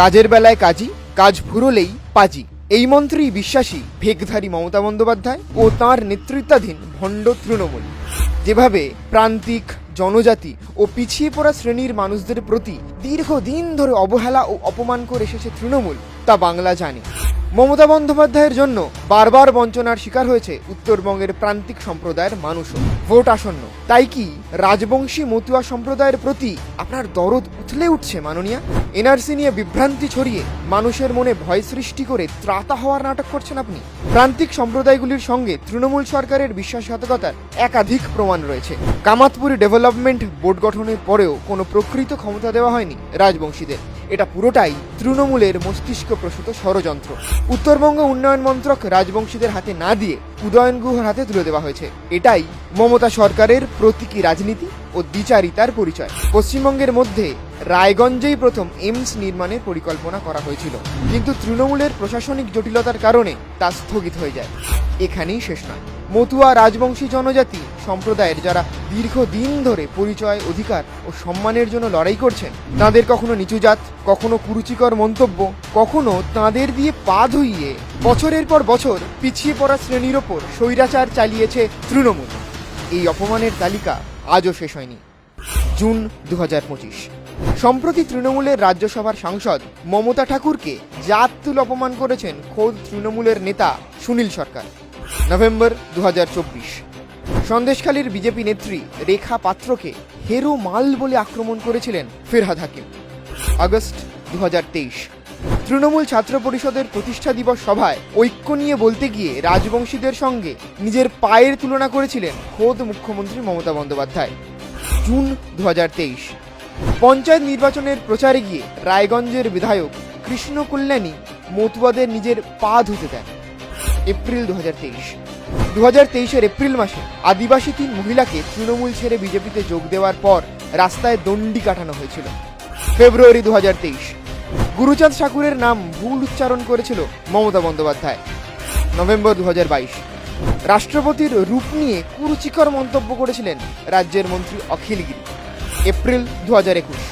কাজের বেলায় কাজী, কাজ ফুরলেই পাজি। এই মন্ত্রেই বিশ্বাসী ভেকধারী মমতা বন্দ্যোপাধ্যায় ও তাঁর নেতৃত্বাধীন ভণ্ড তৃণমূল। যেভাবে প্রান্তিক, জনজাতি ও পিছিয়ে পড়া শ্রেণির মানুষদের প্রতি দীর্ঘদিন ধরে অবহেলা ও অপমান করে এসেছে তৃণমূল, তা বাংলা জানে। মমতা বন্দ্যোপাধ্যায়ের জন্য বারবার বঞ্চনার শিকার হয়েছে উত্তরবঙ্গের প্রান্তিক সম্প্রদায়ের মানুষও। ভোট আসন্ন। তাই কি রাজবংশী মতুয়া সম্প্রদায়ের প্রতি আপনার দরদ উথলে উঠছে মাননীয়া? এনআরসি নিয়ে বিভ্রান্তি ছড়িয়ে মানুষের মনে ভয় সৃষ্টি করে ত্রাতা হওয়ার নাটক করছেন আপনি। প্রান্তিক সম্প্রদায়গুলির সঙ্গে তৃণমূল সরকারের বিশ্বাসঘাতকতার একাধিক প্রমাণ রয়েছে। কামাতপুরি ডেভেলপমেন্ট বোর্ড গঠনের পরেও কোনো প্রকৃত ক্ষমতা দেওয়া হয়নি রাজবংশীদের। এটা পুরোটাই তৃণমূলের মস্তিষ্ক প্রসূত ষড়যন্ত্র। উত্তরবঙ্গ উন্নয়ন মন্ত্রক রাজবংশীদের হাতে না দিয়ে উদয়ন গুহর হাতে তুলে দেওয়া হয়েছে। এটাই মমতা সরকারের প্রতীকী রাজনীতি ও দ্বিচারিতার পরিচয়। পশ্চিমবঙ্গের মধ্যে রায়গঞ্জেই প্রথম এইমস নির্মাণের পরিকল্পনা করা হয়েছিল। কিন্তু তৃণমূলের প্রশাসনিক জটিলতার কারণে তা স্থগিত হয়ে যায়। এখানেই শেষ নয়। মতুয়া রাজবংশী জনজাতি সম্প্রদায়ের যারা দীর্ঘদিন ধরে পরিচয়, অধিকার ও সম্মানের জন্য লড়াই করছেন, তাদের কখনো নিচু জাত, কখনো কুরুচিকর মন্তব্য, কখনো তাদের দিয়ে পা ধুইয়ে বছরের পর বছর পিছিয়ে পড়া শ্রেণির ওপর স্বৈরাচার চালিয়েছে তৃণমূল। এই অপমানের তালিকা আজও শেষ হয়নি। জুন দু হাজার পঁচিশ। সম্প্রতি তৃণমূলের রাজ্যসভার সাংসদ মমতা ঠাকুরকে জাততুল অপমান করেছেন খোদ তৃণমূলের নেতা সুনীল সরকার। নভেম্বর দু হাজার চব্বিশ। সন্দেশখালীর বিজেপি নেত্রী রেখা পাত্রকে হেরো মাল বলে আক্রমণ করেছিলেন ফিরহাদ হাকিম। আগস্ট দু হাজার তেইশ। তৃণমূল ছাত্র পরিষদের প্রতিষ্ঠা দিবস সভায় ঐক্য নিয়ে বলতে গিয়ে রাজবংশীদের সঙ্গে নিজের পায়ের তুলনা করেছিলেন খোদ মুখ্যমন্ত্রী মমতা বন্দ্যোপাধ্যায়। জুন দু হাজার তেইশ। পঞ্চায়েত নির্বাচনের প্রচারে গিয়ে রায়গঞ্জের বিধায়ক কৃষ্ণ কল্যাণী মতুয়াদের নিজের পা ধুতে দেন। এপ্রিল দু হাজার তেইশ। দু হাজার তেইশের এপ্রিল মাসে আদিবাসী তিন মহিলাকে তৃণমূল ছেড়ে বিজেপিতে যোগ দেওয়ার পর রাস্তায় দণ্ডি কাটানো হয়েছিল। ফেব্রুয়ারি দু হাজার তেইশ। গুরুচাঁদ ঠাকুরের নাম ভুল উচ্চারণ করেছিল মমতা বন্দ্যোপাধ্যায়। নভেম্বর দু হাজার বাইশ। রাষ্ট্রপতির রূপ নিয়ে কুরুচিকর মন্তব্য করেছিলেন রাজ্যের মন্ত্রী অখিলগিরি এপ্রিল দু হাজার একুশ।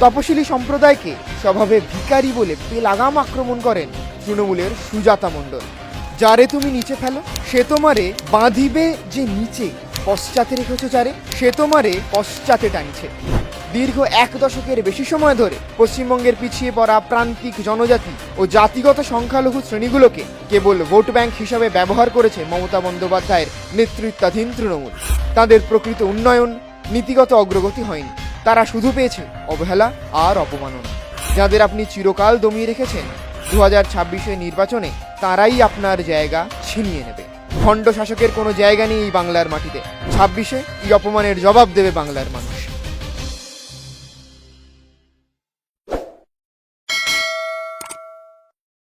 তপশিলি সম্প্রদায়কে স্বভাবে ভিখারি বলে পেলাগাম আক্রমণ করেন তৃণমূলের সুজাতা মণ্ডল। যারে তুমি নিচে ফেলো, সে তোমারে বাঁধিবে যে নিচে। পশ্চাতে রেখেছো যারে সে তোমারে পশ্চাতে টানছে। দীর্ঘ এক দশকের বেশি সময় ধরে পশ্চিমবঙ্গের পিছিয়ে পড়া প্রান্তিক জনজাতি ও জাতিগত সংখ্যালঘু শ্রেণীগুলোকে কেবল ভোট ব্যাংক হিসাবে ব্যবহার করেছে মমতা বন্দ্যোপাধ্যায়ের নেতৃত্বাধীন তৃণমূল। তাদের প্রকৃত উন্নয়ন নীতিগত অগ্রগতি হয়নি। তারা শুধু পেয়েছে অবহেলা আর অপমাননা। যাদের আপনি চিরকাল দমিয়ে রেখেছেন দু হাজার ছাব্বিশের নির্বাচনে তারাই আপনার জায়গা ছিনিয়ে নেবে। খণ্ড শাসকের কোনো জায়গা নেই এই বাংলার মাটিতে। ছাব্বিশে এই অপমানের জবাব দেবে বাংলার মানুষ।